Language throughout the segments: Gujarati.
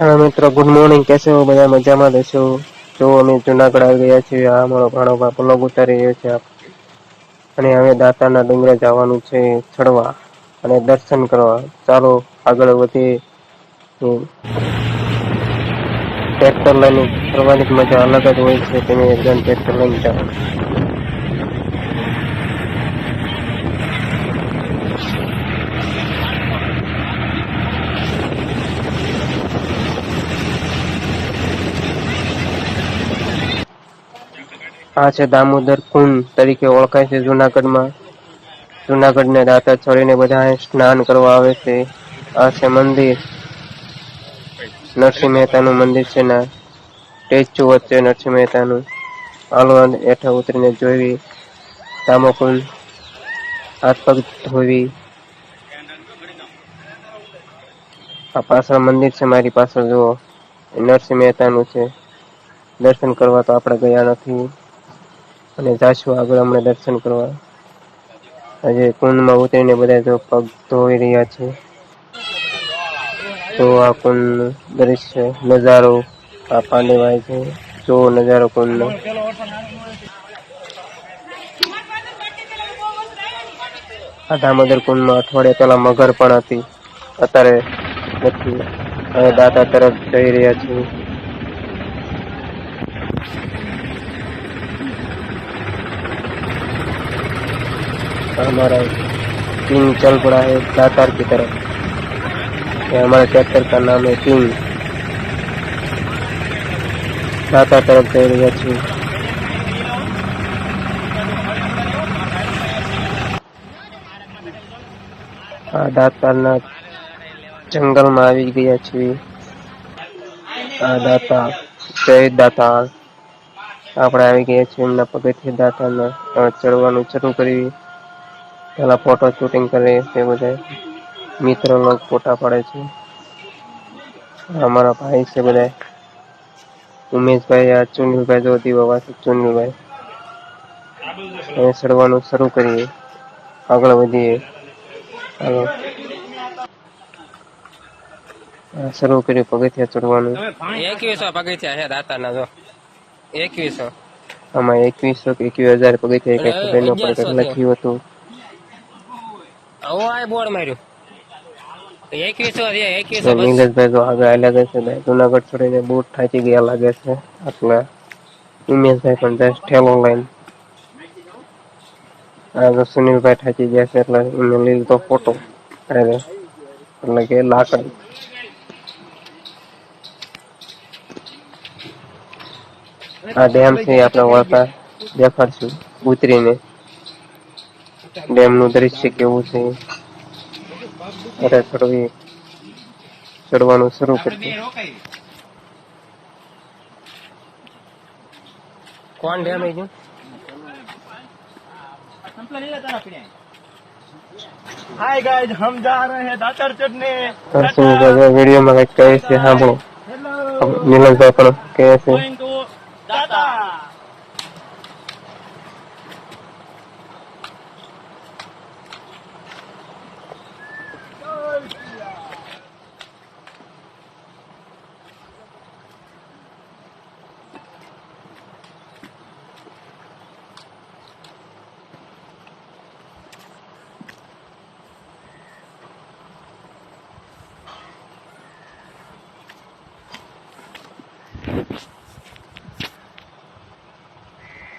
હા, મિત્રો ગુડ મોર્નિંગ કેસે હો? બધા મજામાં દેશો જો અમે જુનાગઢ આવી ગયા છીએ, આ અમારો ભાણો બાપ બ્લોગ ઉતારી રહ્યો છે. અને હવે દાતાના ડુંગરે જવાનું છે ચડવા અને દર્શન કરવા. ચાલો, આગળ વધીએ. ટ્રેક્ટર લઈને ફરવાની મજા અલગ જ હોય છે, તેને એકદમ ટ્રેક્ટર લઈને જાઓ આ છે દામોદર કુંડ તરીકે ઓળખાય છે જુનાગઢમાં. જુનાગઢને દાતા છોડીને બધા સ્નાન કરવા આવે છે. આ છે મંદિર. નરસિંહ મહેતાનું મંદિર છે ના સ્ટેચ્યુ વચ્ચે નરસિંહ મહેતાનું. હાલો હેઠા ઉતરીને જોઈ દામોકુંડ હાથ પગ ધોવી આ પાછળ મંદિર છે મારી પાછળ, જુઓ. નરસિંહ મહેતાનું છે. દર્શન કરવા તો આપણે ગયા નથી. અને જાશું આગળ હમણાં દર્શન કરવા. આજે કુંડમાં ઉતરીને બધા જો પગ ધોઈ રહ્યા છે, તો આ કુંડનું દ્રશ્ય, નજારો આ પાંડેભાઈ છે. જો નજારો કુંડનો. આ દામોદર કુંડમાં અઠવાડિયા પહેલા મગર પણ હતી. અત્યારે નથી. હવે દાદા તરફ જઈ રહ્યા છીએ हमारा किंग चल पड़ा है दातार की तरफ ये हमारे ट्रैक्टर का नाम है किंग દાતા તરફ જઈ રહ્યા છીએ આ દાતારના જંગલમાં આવી ગયા છીએ આ દાતા જય દાતા આપણે આવી ગયા છીએ એમના પગથિયે દાતાના અ, ચડવાનું શરૂ કરી પેલા ફોટો શૂટિંગ કરે તે બધા મિત્રો લોગ ફોટા પાડે છે. અમારા ભાઈ છે બધા ઉમેશભાઈ આ ચુનિલભાઈ જો બાબા છે ચુનિલભાઈ. હવે ચડવાનું શરૂ કરીએ. આગળ વધીએ. હાલો. શરૂ કર્યું પગથિયા ચડવાનું. એકવીસો પગથિયા છે દાતાના જો. એકવીસો. આમાં એકવીસો કે એકવીસ હજાર પગથિયા લખ્યું હતું. હું આ બોર્ડ માર્યું એકવીસો છે એકવીસો તો નીરજભાઈ તો આગળ હાલ્યા ગયા છે ભાઈ જુનાગઢ છોડીને બૂટ થાકી ગયા લાગે છે એટલે ઉમેશભાઈ પણ જસ્ટ ઠેલો લઈને આ તો સુનિલભાઈ થાકી ગયા છે એટલે એમને લીધો ફોટો અરે એટલે કે લાકડી આ ડેમ છે આપણે વળતા દેખાડશું ઉતરીને ડેમનું દ્રશ્ય કેવું છે? બધા ચડવી. ચડવાનું શરૂ કરી કોણ ડેમ આવી ગયું? હાય ગાઈઝ હમ જા રહે હે દાતર ચડને વિડિયો માં કઈ કહે છે સાંભળો. નીલમભાઈ પણ કહે છે.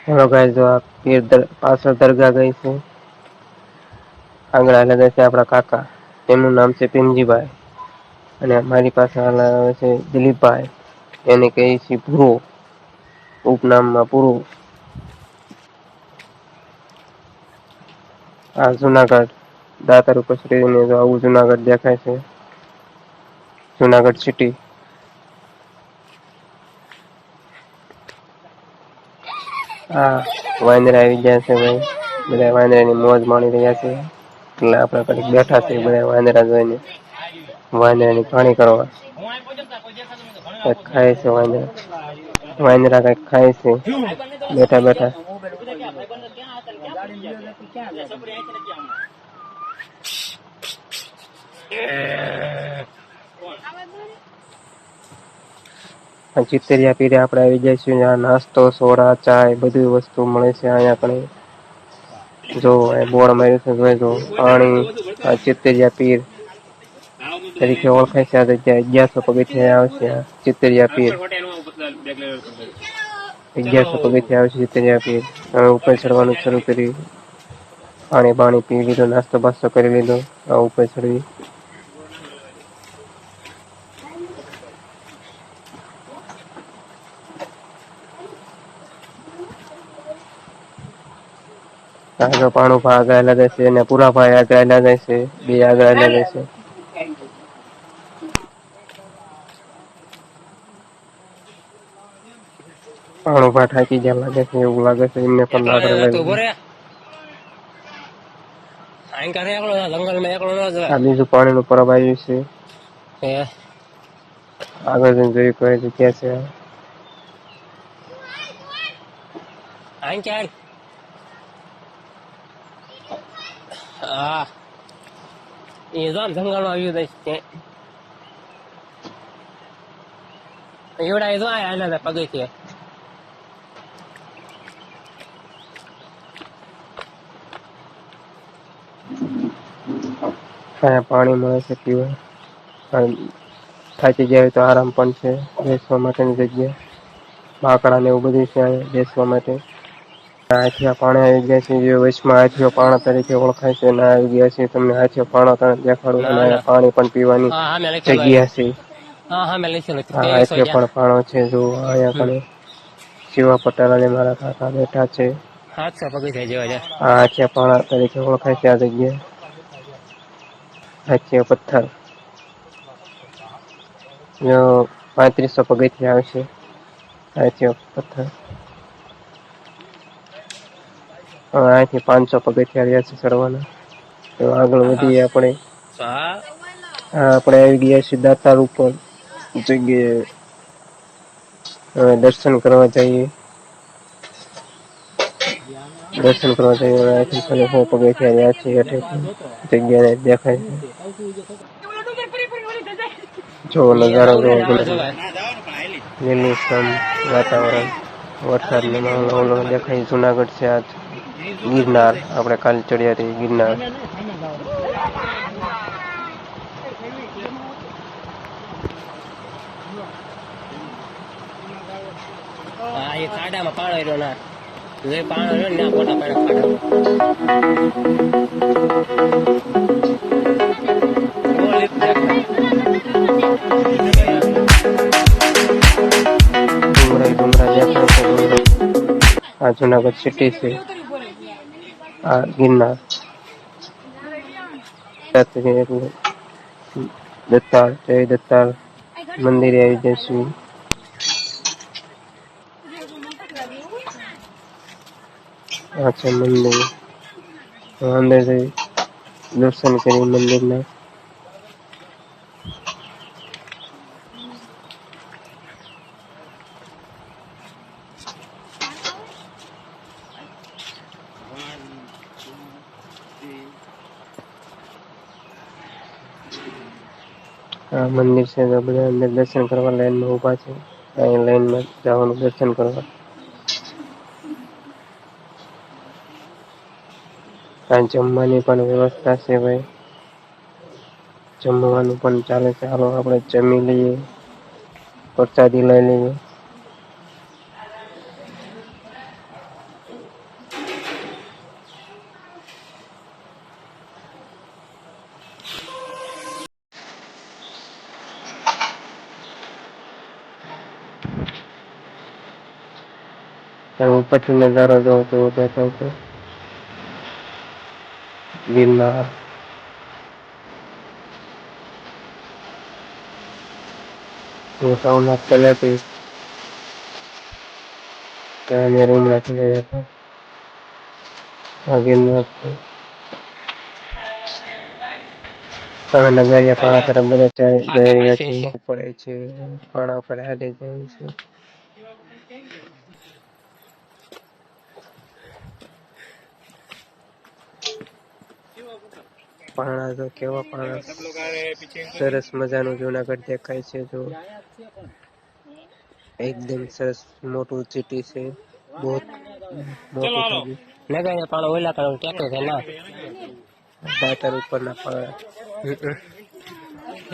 હેલો ગાઈસ જો આ પીર દર- પાછળ દરગાહ ગઈ છે. આંગળા લગાવે છે આપણા કાકા. એમનું નામ છે પિમજીભાઈ અને મારી પાસે હાલ આવે છે દિલીપભાઈ. એને કહે છે પૂરો ઉપનામમાં પૂરો આ જુનાગઢ. દાતાર ઉપર શ્રીને જો આવું જુનાગઢ દેખાય છે. જુનાગઢ સિટી હા વાંદરા આવી ગયા છે ભાઈ. બધા વાંદરાની મોજ માણી રહ્યા છે. એટલે આપણે કડીક બેઠા છે બધા વાંદરા જોઈને. વાંદરાની પાણી કરવા. કંઈક ખાય છે વાંદરા. વાંદરા કંઈક ખાય છે. બેઠા બેઠા. આ ચિતરિયા પીરે આપણે આવી જઈશું ત્યાં નાસ્તો, સોડા, ચાય બધી વસ્તુ મળે છે અહીંયા આપણે જો બોર્ડ માર્યું છે, જોઈ જો પાણી ચિત્તેરિયા પીર. તરીકે ઓળખાય છે, આ જગ્યા અગિયારસો પગથિયા આવશે, આ ચિતરિયા પીર. અગિયારસો પગથિયા આવશે ચિતરિયા પીર. હવે ઉપર ચડવાનું શરૂ કર્યું. પાણી પાણી પી લીધું નાસ્તો બાસ્તો કરી લીધો, આ ઉપર ચડવી આગળ પાણો ભા આગળ છે અને પૂરા ભાઈ આગળ જશે બે આગળ જશે પાણો ભા થાકી ગયા લાગે છે એવું લાગે છે એમને પણ લાગે. ન આ બીજું પાણીનું પરબ આવ્યું છે. આગળ જઈને જોયું કઈ જગ્યા છે. આઈ ક્યાં હા. એ જો જંગલમાં આવ્યું દઈશ કે એવડા એ જો આ આના પગથિયે અહીંયા પાણી મળે છે, પીવા. થાકી જાય તો આરામ પણ છે, બેસવા માટેની જગ્યા. બાકડા ને એવું બધું છે બેસવા માટે. હાથિયા પાણી આવી ગયા છે જે વચમાં હાથીઓ પાણા તરીકે ઓળખાય છે ના આવી ગયા છે તમને હાથીઓ પાણા તરફ દેખાડું અને અહીંયા પાણી પણ પીવાની હા હા મેં લખેલું જગ્યા છે. હા હા મેં લખેલું આ ત્રેવીસો હાથીઓ પણ પાણો છે જો અહીંયા પણ શિવા પટેલ અને મારા કાકા બેઠા છે. સાતસો પગથિયા જેવા છે આ હાથિયા પાણા તરીકે ઓળખાય છે આ જગ્યા હાથિયા પથ્થર. જો પાંત્રીસો પગથિયા આવશે હાથિયા પથ્થર. હવે અહીંથી પાંચસો પગથિયા રહ્યા છે ચડવાના. તો આગળ વધીએ આપણે. આપણે આવી ગયા છીએ દાતાર ઉપર. જગ્યાએ હવે દર્શન કરવા જઈએ. દર્શન કરવા જઈએ. અહીંથી ખાલી હો પગથિયા રહ્યા છે એટલે જગ્યાને દેખાય છે. જો નજારો જો લીલું વાતાવરણ. વરસાદનો માહોલ દેખાય. જુનાગઢ છે આજ. ગિરનાર આપણે કાલ ચડ્યા હતી ગિરનાર. હા એ ખાડામાં પાણો રહ્યો ના જે પાણો રહ્યો ને ના મોટા પાણા ખાડા બહુ લીપ દેખાય. ડુંગરા ડુંગરા દેખાય છે ડુંગરા આ જુનાગઢ સિટી છે. આ ગિરનાર દત્તાળ જય દત્તાળ મંદિરે આવી જઈશું આ છે મંદિર અંદર દર્શન કરી મંદિરના મંદિર છે તો બધા અંદર દર્શન કરવા લાઈનમાં ઊભા છે. અહીં લાઈનમાં જવાનું દર્શન કરવા. ત્યાં જમવાની પણ વ્યવસ્થા છે ભાઈ. જમવાનું પણ ચાલે છે. હાલો આપણે જમી લઈએ. પ્રસાદી લઈ લઈએ. ત્યાં ઉપરથી નજારો જોવો તો દેખાય છે ગિરનાર તો સૌના કલાપી ત્યાં અમે રૂમ રાખી ગયા હતા આ ગિરનાર છે હવે નગરિયા પાણા તરફ બધા ચાલી જઈ રહ્યા છે પડે છે પાણા ઉપર હાલે જાય છે પહાણા જો કેવા પહાણા સરસ મજાનું જુનાગઢ દેખાય છે જો. એકદમ સરસ મોટું સિટી છે. બહુ મોટું લગાયા પાણો ઓલા કાળો ટેકે છે ના. દાતર ઉપરના પાણા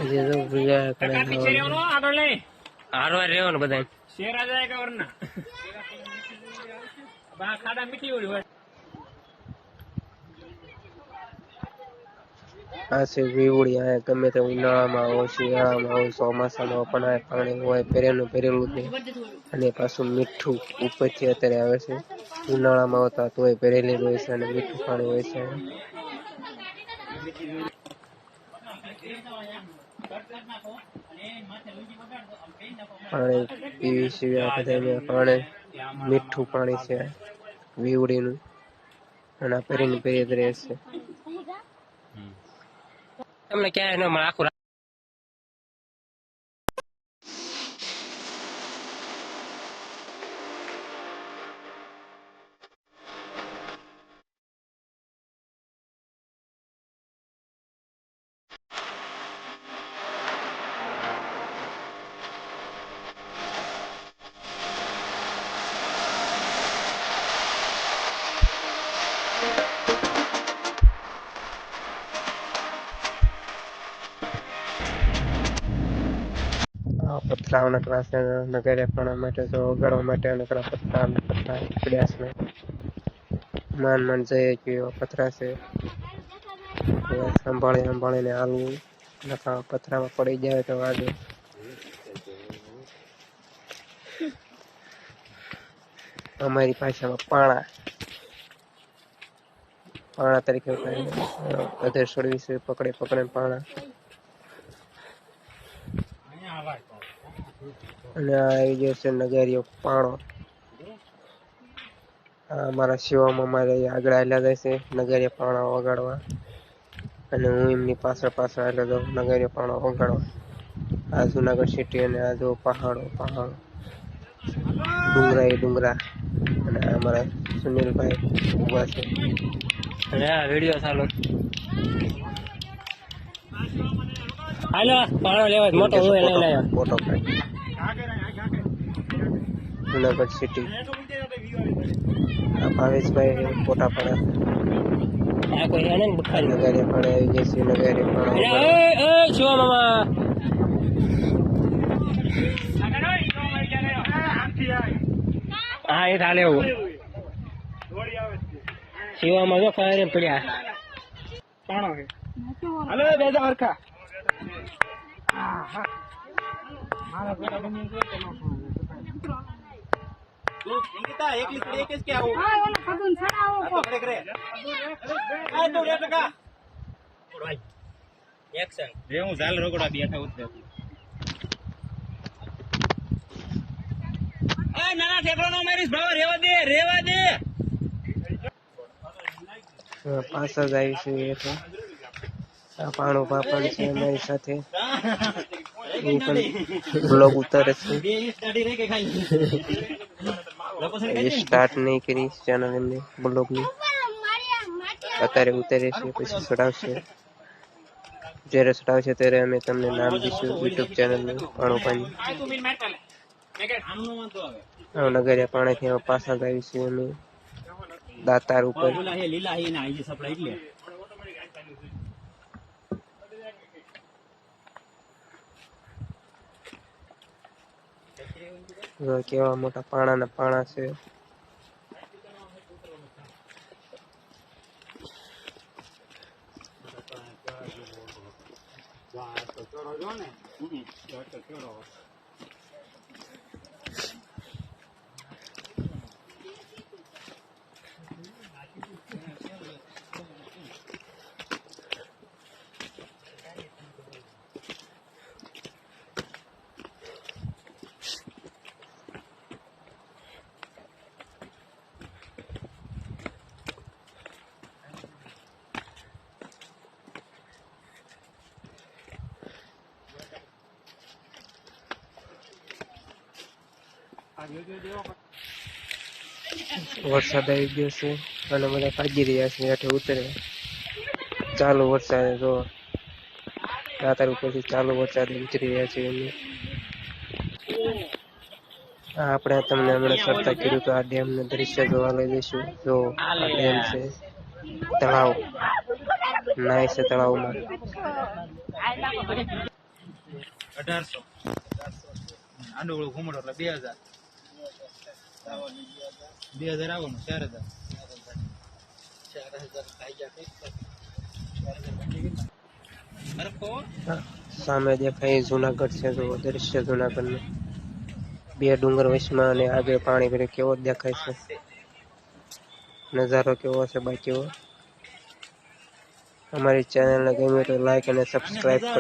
જે જો બીજા કડે આગળ લે હારવા રહેવાનું બધા શેરા જાય કે વરના? બા ખાડા મીઠી હોય. આ છે વીવડી, આ ગમે તે ઉનાળામાં હોય, શિયાળામાં હોય, ચોમાસામાં પણ આ પાણી હોય પહેરેલું પહેરેલું જ અને પાછું મીઠું ઉપરથી અત્યારે આવે છે. ઉનાળામાં હોતા તોય જ હોય છે અને મીઠું પાણી હોય છે. પાણી પીવી સિવાય બધા પાણી, મીઠું પાણી છે, વીવડીનું. અને આ પહેરીને પહેરી જ રહેશે તમને ક્યાંય ન મળે. આખું આ વાસણ નગરે પણ માટે તો વગાડવા માટે નકરા પથરા પથરા પડ્યા છે માન માન જઈએ કે એવા પથરા છે. હવે સંભાળી સંભાળીને હાલવું નકા પથરામાં પડી જાય તો વાગે અમારી ભાષામાં પાણા. પાણા તરીકે છોડવી છે, પકડે પકડે પાણા. અને આ આવી ગયો છે નગારીઓ પાણો. આ અમારા શિવામાં અમારે આગળ આવેલા જાય છે નગારીયા પાણા વગાડવા અને હું એમની પાછળ પાછળ આવેલો જાઉં નગારીયા પાણા વગાડવા આ જુનાગઢ સિટી અને આ જો પહાડો પહાડો. ડુંગરા એ ડુંગરા. અને અમારા સુનિલભાઈ ઊભા છે. અને આ વીડિયો ચાલુ. હાલો પાણો લેવા મોટો હું લઈ લાવ્યો ફોટો પાડી જુનાગઢ સિટી આ ભાવેશભાઈ ફોટા પડે આ કોઈ હે ને બુખારી નગારી પણ આવી ગઈ છે નગારી પણ અરે ઓય ઓય શિવા મામા હા એ ચાલે એવું શિવામાં જો ફાયર પડ્યા હલો દાદા હરખા અંકિતા એકલી પડી એક જ કે આવું? હા ઓલો પગું છડાવો આ તો કરે કરે આ તો રે ટકા. એક્શન રે હું ઝાલ રોકડા બેઠા ઉતરે એ નાના ઠેકડો નો મારીશ ભાવ રેવા દે રેવા દે. પાંચ જ આવી છે એ તો. આ પાણો પાપડ છે મારી સાથે. બ્લોગ ઉતારે છે. સ્ટાર્ટ નહીં કરી ચેનલ એમને બ્લોગની અત્યારે ઉતારે છે પછી ચડાવશે જ્યારે ચડાવશે ત્યારે અમે તમને નામ દઈશું યુટ્યુબ ચેનલનું પાણો પાણી નગરિયા પાણીથી પાછા ગાવીશું અમે. દાતાર ઉપર બોલા હે લીલા હે ના આઈ સપ્લાય એટલે જો કેવા મોટા પાણાના પાણા છે. વરસાદ આવી ગયો છે. અને બધા ભાગી રહ્યા છે. હેઠે ઉતરે. ચાલુ વરસાદ જો દાતાર ઉપરથી ચાલુ વરસાદ ઉતરી રહ્યા છે એમને આ આપણે તમને હમણાં ચર્ચા કર્યું તો આ ડેમનું દ્રશ્ય જોવા લઈ જઈશું. જો આ ડેમ છે, તળાવ. નાય છે તળાવમાં. અઢારસો. આંડોળો ઘૂમડો, એટલે બે હજાર. બે હજાર આવવાનું ચાર હજાર હા, સામે દેખાય એ જુનાગઢ છે. જો દ્રશ્ય જુનાગઢનું બે ડુંગર વચમાં અને આગળ પાણી ભરે કેવો દેખાય છે નજારો કેવો છે બાકી અમારી ચેનલને ગમે તો લાઈક અને સબસ્ક્રાઇબ કરો